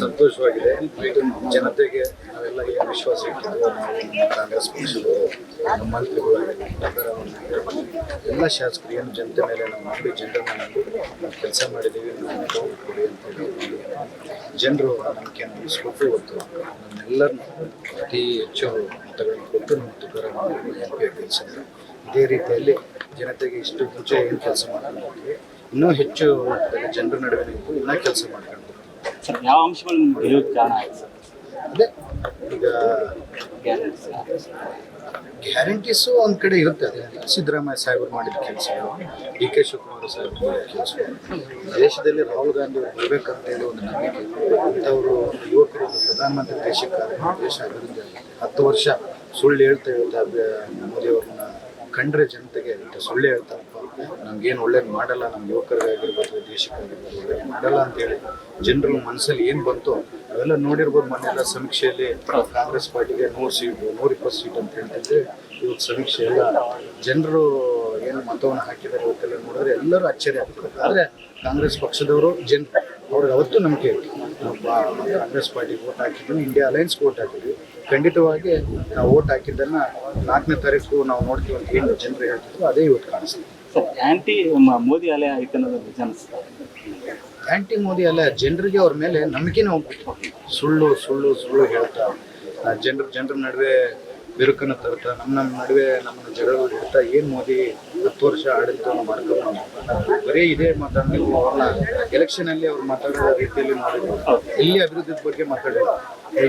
ಸಂತೋಷವಾಗಿದೆ. ಜನತೆಗೆ ನಾವೆಲ್ಲ ಏನು ವಿಶ್ವಾಸ ಇಟ್ಟಿದ್ವಿ ನಾವು ಕಾಂಗ್ರೆಸ್ ಪಕ್ಷದವರು, ನಮ್ಮ ಮಂತ್ರಿಗಳಾಗಲಿ ಎಲ್ಲ ಶಾಸಕರು, ಏನು ಜನತೆ ಮೇಲೆ ನಮ್ಮ ನಂಬಿ ಜನರನ್ನ ನಂಬಿ ಕೆಲಸ ಮಾಡಿದ್ದೀವಿ ನಾವು ಕೊಡಿ ಅಂತ ಹೇಳಿ ಜನರು ನಂಬಿಕೆಯನ್ನು ಉಳಿಸ್ಕೊಟ್ಟು ಇವತ್ತು ನಮ್ಮೆಲ್ಲರನ್ನು ಅತಿ ಹೆಚ್ಚು ಮತಗಳನ್ನು ಕೊಟ್ಟು ನಮ್ಮ ತುಕಾರಾಮ್ ಎಂ ಇದೇ ರೀತಿಯಲ್ಲಿ ಜನತೆಗೆ ಇಷ್ಟು ಮುಂಚೆ ಏನು ಕೆಲಸ ಮಾಡ್ಕೊಂಡು ಇನ್ನೂ ಹೆಚ್ಚು ಜನರ ನಡುವೆ ನಿಂತು ಇನ್ನೂ ಕೆಲಸ ಮಾಡ್ಕೊಂಡು. ಸರ್ ಯಾವ ಅಂಶಗಳು ನಿಮ್ಗೆ ಕಾರಣ ಅದೇ ಈಗ ಗ್ಯಾರಂಟೀಸ್ ಗ್ಯಾರಂಟೀಸು ಒಂದು ಕಡೆ ಇರುತ್ತೆ ಅದೇ ಸಿದ್ದರಾಮಯ್ಯ ಸಾಹೇಬರು ಮಾಡಿದ ಕೆಲಸ ಡಿ ಕೆ ಶಿವಕುಮಾರ್ ಸಾಹೇಬರು ಮಾಡಿದ ಕೆಲಸ ದೇಶದಲ್ಲಿ ರಾಹುಲ್ ಗಾಂಧಿ ಅವರು ಬರಬೇಕಂತ ಹೇಳಿ ಒಂದು ನಂಬಿಕೆ ಅಂಥವರು ಯುವಕರು ಪ್ರಧಾನಮಂತ್ರಿ ದೇಶಕ್ಕೆ ದೇಶ ಅಭಿವೃದ್ಧಿ ಆಗುತ್ತೆ ಹತ್ತು ವರ್ಷ ಸುಳ್ಳು ಹೇಳ್ತಾ ಹೇಳ್ತಾ ಮೋದಿ ಅವ್ರನ್ನ ಕಂಡ್ರೆ ಜನತೆಗೆ ಸುಳ್ಳು ಹೇಳ್ತಾರಪ್ಪ ನಮ್ಗೇನು ಒಳ್ಳೇದು ಮಾಡಲ್ಲ ನಮ್ಮ ಯುವಕರಿಗಾಗಿರ್ಬೋದು ದೇಶಕ್ಕಾಗಿರ್ಬೋದು ಒಳ್ಳೇದು ಮಾಡಲ್ಲ ಅಂತೇಳಿ ಜನರ ಮನಸ್ಸಲ್ಲಿ ಏನು ಬಂತು ಅವೆಲ್ಲ ನೋಡಿರ್ಬೋದು ಮೊನ್ನೆಲ್ಲ ಸಮೀಕ್ಷೆಯಲ್ಲಿ ಕಾಂಗ್ರೆಸ್ ಪಾರ್ಟಿಗೆ ನೂರು ಸೀಟು, ನೂರ ಇಪ್ಪತ್ತು ಸೀಟ್ ಅಂತ ಹೇಳ್ತಿದ್ರೆ ಇವತ್ತು ಸಮೀಕ್ಷೆ ಎಲ್ಲ ಜನರು ಏನು ಮತವನ್ನು ಹಾಕಿದ್ದಾರೆ ಇವತ್ತೆಲ್ಲ ನೋಡಿದ್ರೆ ಎಲ್ಲರೂ ಆಶ್ಚರ್ಯ ಆಗ್ತಾರೆ ಆದರೆ ಕಾಂಗ್ರೆಸ್ ಪಕ್ಷದವರು ಜನ ಅವ್ರಿಗೆ ಅವತ್ತು ನಂಬಿಕೆ ಇತ್ತು. ಕಾಂಗ್ರೆಸ್ ಪಾರ್ಟಿಗೆ ವೋಟ್ ಹಾಕಿದ್ವಿ ಇಂಡಿಯಾ ಅಲೈನ್ಸ್ಗೆ ವೋಟ್ ಹಾಕಿದ್ವಿ. ಖಂಡಿತವಾಗಿ ನಾವು ವೋಟ್ ಹಾಕಿದ್ದನ್ನು ನಾಲ್ಕನೇ ತಾರೀಕು ನಾವು ನೋಡ್ತೀವಿ ಅಂತ ಏನು ಜನರು ಹೇಳ್ತಿದ್ರು, ಅದೇ ಇವತ್ತು ಕಾಣಿಸ್ತೀವಿ ಸರ್ ಆಂಟಿ ಮೋದಿ ಅಲೆ ಆಯ್ತು ಅನ್ನೋದು ನಿಜ ಮೋದಿ ಅಲ್ಲ ಜನರಿಗೆ ಅವ್ರ ಮೇಲೆ ನಂಬಿಕೆನೇ ಹೋಗ್ಬಿಟ್ಟು ಸುಳ್ಳು ಸುಳ್ಳು ಸುಳ್ಳು ಹೇಳ್ತಾ ಜನರ ಜನರ ನಡುವೆ ಬಿರುಕನ್ನು ತರ್ತಾ, ನಮ್ಮ ನಮ್ಮ ನಡುವೆ ನಮ್ಮನ್ನು ಜಗಳ ಇಡ್ತಾ, ಏನು ಮೋದಿ ಹತ್ತು ವರ್ಷ ಆಡಳಿತವನ್ನು ಮಾಡ್ಕೊಂಡು ಬರೀ ಇದೇ ಮಾತಾಡಬೇಕು, ಅವ್ರನ್ನ ಎಲೆಕ್ಷನಲ್ಲಿ ಅವ್ರು ಮಾತಾಡೋ ರೀತಿಯಲ್ಲಿ ನೋಡಿದ್ರು ಎಲ್ಲಿ ಅಭಿವೃದ್ಧಿ ಬಗ್ಗೆ ಮಾತಾಡೋದು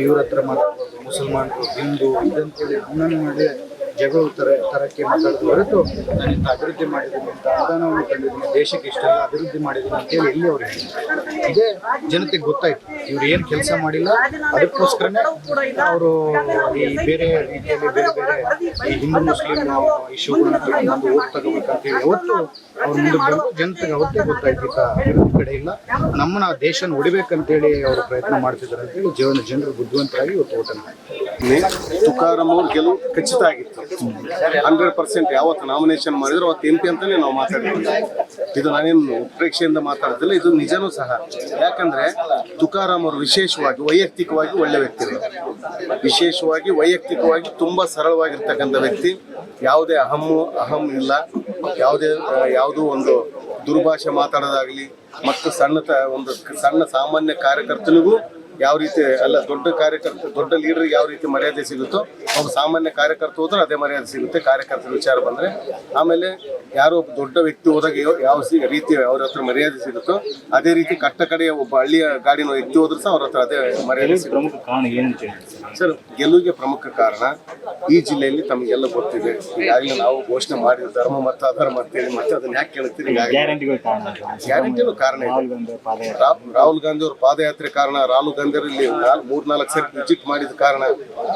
ಇವ್ರ ಹತ್ರ ಮಾತಾಡ್ಬೋದು, ಮುಸಲ್ಮಾನರು, ಹಿಂದೂ ಇದಂತೇಳಿ ನಮ್ಮನ್ನು ಮಾಡಿ ಜಗಳ ತರ, ತರಕ್ಕೆ ಮಾತಾಡೋದು ಹೊರತು ನಾನು ಇಂಥ ಅಭಿವೃದ್ಧಿ ಮಾಡಿದ್ದೀನಿ ಅಂತ ಅನುದಾನವನ್ನು ಕಂಡಿದ್ದೀನಿ, ದೇಶಕ್ಕೆ ಇಷ್ಟೆಲ್ಲ ಅಭಿವೃದ್ಧಿ ಮಾಡಿದ್ದೀನಿ ಅಂತೇಳಿ ಇಲ್ಲಿ ಅವ್ರು ಹೇಳಿದ್ರು ಇದೇ ಜನತೆಗೆ ಗೊತ್ತಾಯ್ತು, ಇವ್ರು ಏನು ಕೆಲಸ ಮಾಡಿಲ್ಲ, ಅದಕ್ಕೋಸ್ಕರನೇ ಅವರು ಈ ಬೇರೆ ರೀತಿಯಲ್ಲಿ ಬೇರೆ ಬೇರೆ ಈ ಹಿಂದೂ, ಮುಸ್ಲಿಂ ಇಶ್ಯೂಗಳನ್ನ ತಗೊಂಡು ಓಟ್ ತಗೋಬೇಕಂತೇಳಿ ಅವತ್ತು ಅವ್ರ ಮುಂದೆ ಬಂದು ಜನತೆಗೆ ಅವತ್ತೇ ಗೊತ್ತಾಯ್ತು ಈಗ ಅಭಿವೃದ್ಧಿ ಕಡೆ ಇಲ್ಲ ನಮ್ಮನ್ನ ದೇಶನ ಹೊಡಿಬೇಕಂತೇಳಿ ಅವರು ಪ್ರಯತ್ನ ಮಾಡ್ತಿದ್ದಾರೆ ಅಂತೇಳಿ ಜೀವನ ಜನರು ಬುದ್ಧಿವಂತರಾಗಿ ಇವತ್ತು ಓಟನ್ನು. ತುಕಾರಾಮ್ ಅವ್ರ ಗೆಲುವು ಖಚಿತ ಆಗಿತ್ತು. ಹಂಡ್ರೆಡ್ ಪರ್ಸೆಂಟ್ ಯಾವತ್ತು ನಾಮಿನೇಷನ್ ಮಾಡಿದ್ರು, ಅವತ್ತು ಎಂ ಪಿ ಅಂತಾನೆ ನಾವು ಮಾತಾಡಿದ್ವಿ. ಇದು ನಾನೇನು ಉತ್ಪ್ರೇಕ್ಷೆಯಿಂದ ಮಾತಾಡ್ತಿಲ್ಲ ಇದು ನಿಜನೂ ಸಹ. ಯಾಕಂದ್ರೆ ತುಕಾರಾಮ್ ಅವರು ವಿಶೇಷವಾಗಿ, ವೈಯಕ್ತಿಕವಾಗಿ ಒಳ್ಳೆ ವ್ಯಕ್ತಿಗಳು ವಿಶೇಷವಾಗಿ, ವೈಯಕ್ತಿಕವಾಗಿ ತುಂಬಾ ಸರಳವಾಗಿರ್ತಕ್ಕಂಥ ವ್ಯಕ್ತಿ. ಯಾವುದೇ ಅಹಮ್ಮು ಅಹಂ ಇಲ್ಲ. ಯಾವುದೇ, ಯಾವುದೋ ಒಂದು ದುರ್ಭಾಷೆ ಮಾತಾಡೋದಾಗ್ಲಿ, ಮತ್ತು ಸಣ್ಣ ಒಂದು ಸಣ್ಣ ಸಾಮಾನ್ಯ ಕಾರ್ಯಕರ್ತನಿಗೂ ಯಾವ ರೀತಿ ಅಲ್ಲ ದೊಡ್ಡ ಕಾರ್ಯಕರ್ತ ದೊಡ್ಡ ಲೀಡರ್ ಯಾವ ರೀತಿ ಮರ್ಯಾದೆ ಸಿಗುತ್ತೋ ಅವ್ರು ಸಾಮಾನ್ಯ ಕಾರ್ಯಕರ್ತ ಹೋದ್ರೆ ಅದೇ ಮರ್ಯಾದೆ ಸಿಗುತ್ತೆ ಕಾರ್ಯಕರ್ತರ ವಿಚಾರ ಬಂದ್ರೆ. ಆಮೇಲೆ ಯಾರೋ ಒಬ್ಬ ದೊಡ್ಡ ವ್ಯಕ್ತಿ ಹೋದಾಗ ಯಾವ- ರೀತಿ ಅವ್ರ ಹತ್ರ ಮರ್ಯಾದೆ ಸಿಗುತ್ತೋ ಅದೇ ರೀತಿ ಕಟ್ಟ ಕಡೆಯ ಒಬ್ಬ ಹಳ್ಳಿಯ ಗಾಡಿನ ವ್ಯಕ್ತಿ ಹೋದ್ರು ಸಹ ಅವ್ರ ಹತ್ರ ಅದೇ ಮರ್ಯಾದೆ ಪ್ರಮುಖ ಕಾರಣ ಏನು ಸರ್ ಗೆಲುವಿಗೆ ಪ್ರಮುಖ ಕಾರಣ ಈ ಜಿಲ್ಲೆಯಲ್ಲಿ ತಮಗೆಲ್ಲ ಗೊತ್ತಿದೆ. ಈಗಾಗಲೇ ನಾವು ಘೋಷಣೆ ಮಾಡಿದ ಧರ್ಮ ಮತ್ತು ಅಧರ್ಮ ಅಂತೇಳಿ ಮತ್ತೆ ಅದನ್ನ ಯಾಕೆ ಕೇಳುತ್ತೀರಿ ಗ್ಯಾರಂಟಿ ಗ್ಯಾರಂಟಿಗಳು ಕಾರಣ ಕಾರಣ ಇದೆ. ರಾಹುಲ್ ಗಾಂಧಿ ಅವರ ರಾಹುಲ್ ಗಾಂಧಿ ಅವ್ರ ಪಾದಯಾತ್ರೆ ಕಾರಣ ರಾಹುಲ್ ಗಾಂಧಿ ಇಲ್ಲಿ ಮೂರ್ ನಾಲ್ಕು ಸರಿ ವಿಜಿಟ್ ಮಾಡಿದ ಕಾರಣ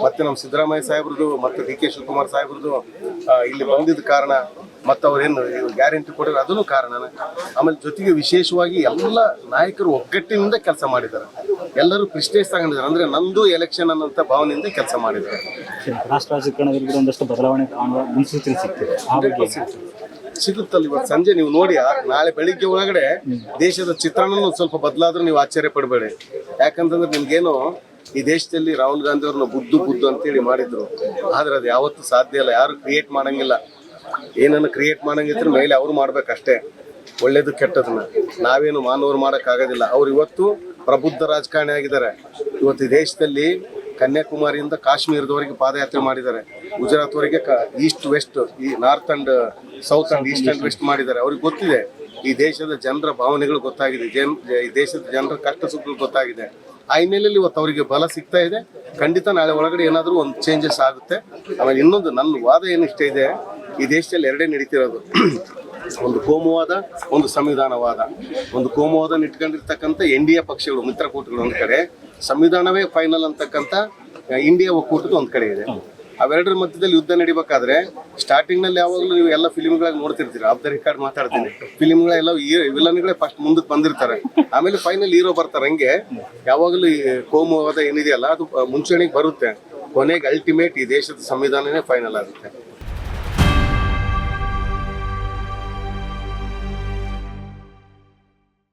ಮತ್ತೆ ನಮ್ಮ ಸಿದ್ದರಾಮಯ್ಯ ಸಾಹೇಬ್ರದ್ದು ಮತ್ತು ಡಿ ಕೆ ಶಿವಕುಮಾರ್ ಸಾಹೇಬ್ರದ್ದು ಇಲ್ಲಿ ಬಂದಿದ್ದ ಕಾರಣ ಮತ್ತು ಅವ್ರೇನು ಗ್ಯಾರಂಟಿ ಕೊಡೋರು ಅದನ್ನು ಕಾರಣ ಆಮೇಲೆ ಜೊತೆಗೆ ವಿಶೇಷವಾಗಿ ಎಲ್ಲ ನಾಯಕರು ಒಗ್ಗಟ್ಟಿನಿಂದ ಕೆಲಸ ಮಾಡಿದ್ದಾರೆ. ಎಲ್ಲರೂ ಪ್ರಿಸ್ಟೇಜ್ ತಗೊಂಡಿದ್ದಾರೆ. ಅಂದ್ರೆ ನಂದು ಎಲೆಕ್ಷನ್ ಅನ್ನೋಂಥ ಭಾವನೆಯಿಂದ ಕೆಲಸ ಮಾಡಿದ್ದಾರೆ. ರಾಷ್ಟ್ರ ರಾಜಕಾರಣದಲ್ಲಿ ಒಂದಷ್ಟು ಬದಲಾವಣೆ ಕಾಣುವ ಮುನ್ಸೂಚನೆ ಸಿಗ್ತದೆ. ಸಿಗುತ್ತಲ್ಲ ಇವತ್ತು ಸಂಜೆ ನೀವು ನೋಡಿ ನಾಳೆ ಬೆಳಿಗ್ಗೆ ಒಳಗಡೆ ದೇಶದ ಚಿತ್ರಣನೂ ಸ್ವಲ್ಪ ಬದಲಾದ್ರೂ ನೀವು ಆಶ್ಚರ್ಯ ಪಡಬೇಡಿ. ಯಾಕಂತಂದ್ರೆ ನಿಮ್ಗೇನು ಈ ದೇಶದಲ್ಲಿ ರಾಹುಲ್ ಗಾಂಧಿ ಅವ್ರನ್ನ ಬುದ್ಧು ಅಂತೇಳಿ ಮಾಡಿದ್ರು. ಆದ್ರೆ ಅದು ಯಾವತ್ತೂ ಸಾಧ್ಯ ಇಲ್ಲ. ಯಾರು ಕ್ರಿಯೇಟ್ ಮಾಡಂಗಿಲ್ಲ. ಏನನ್ನ ಕ್ರಿಯೇಟ್ ಮಾಡಂಗಿದ್ರೆ ಮೇಲೆ ಅವ್ರು ಮಾಡ್ಬೇಕಷ್ಟೇ. ಒಳ್ಳೇದು ಕೆಟ್ಟದನ್ನ. ನಾವೇನು ಮಾನವರು ಆಗೋದಿಲ್ಲ ಅವ್ರು ಇವತ್ತು ಪ್ರಬುದ್ಧ ರಾಜಕಾರಣಿ ಆಗಿದ್ದಾರೆ. ಇವತ್ತು ಈ ದೇಶದಲ್ಲಿ ಕನ್ಯಾಕುಮಾರಿಯಿಂದ ಕಾಶ್ಮೀರದವರೆಗೆ ಪಾದಯಾತ್ರೆ ಮಾಡಿದ್ದಾರೆ. ಗುಜರಾತ್ವರೆಗೆ ಈಸ್ಟ್, ವೆಸ್ಟ್, ಈ north and south and east and west ಮಾಡಿದ್ದಾರೆ. ಅವ್ರಿಗೆ ಗೊತ್ತಿದೆ. ಈ ದೇಶದ ಜನರ ಭಾವನೆಗಳು ಗೊತ್ತಾಗಿದೆ. ಜನ್ ಈ ದೇಶದ ಜನರ ಕಷ್ಟ ಸುಖಗಳು ಗೊತ್ತಾಗಿದೆ. ಆ ಹಿನ್ನೆಲೆಯಲ್ಲಿ ಇವತ್ತು ಅವರಿಗೆ ಬಲ ಸಿಗ್ತಾ ಇದೆ. ಖಂಡಿತ ನಾಳೆ ಒಳಗಡೆ ಏನಾದರೂ ಒಂದು ಚೇಂಜಸ್ ಆಗುತ್ತೆ. ಆಮೇಲೆ ಇನ್ನೊಂದು ನನ್ನ ವಾದ ಏನಿಷ್ಟ ಇದೆ, ಈ ದೇಶದಲ್ಲಿ ಎರಡೇ ನಡೀತಿರೋದು. ಒಂದು ಕೋಮುವಾದ, ಒಂದು ಸಂವಿಧಾನವಾದ. ಒಂದು ಕೋಮುವಾದ ಇಟ್ಕೊಂಡಿರ್ತಕ್ಕಂಥ ಎನ್ ಡಿ ಎ ಪಕ್ಷಗಳು ಮಿತ್ರಕೂಟಗಳು ಒಂದು ಕಡೆ. ಸಂವಿಧಾನವೇ ಫೈನಲ್ ಅಂತಕ್ಕಂಥ ಇಂಡಿಯಾ ಒಕ್ಕೂಟದ ಒಂದು ಕಡೆ ಇದೆ. ಅವೆರಡರ ಮಧ್ಯದಲ್ಲಿ ಯುದ್ಧ ನಡಿಬೇಕಾದ್ರೆ ಸ್ಟಾರ್ಟಿಂಗ್ನಲ್ಲಿ ಯಾವಾಗಲೂ ನೀವು ಎಲ್ಲ ಫಿಲಿಮ್ಗಳಾಗ ನೋಡ್ತಿರ್ತೀರಿ. ಆಫ್ ದ ರೆಕಾರ್ಡ್ ಮಾತಾಡ್ತೀನಿ. ಫಿಲಿಮ್ಗಳೆಲ್ಲ ವಿಲನ್ಗಳೇ ಫಸ್ಟ್ ಮುಂದಕ್ಕೆ ಬಂದಿರ್ತಾರೆ. ಆಮೇಲೆ ಫೈನಲ್ ಹೀರೋ ಬರ್ತಾರೆ ಹಂಗೆ. ಯಾವಾಗಲೂ ಕೋಮುವಾದ ಏನಿದೆಯಲ್ಲ, ಅದು ಮುಂಚೂಣಿಗೆ ಬರುತ್ತೆ. ಕೊನೆಗೆ ಅಲ್ಟಿಮೇಟ್ ಈ ದೇಶದ ಸಂವಿಧಾನನೇ ಫೈನಲ್ ಆಗುತ್ತೆ.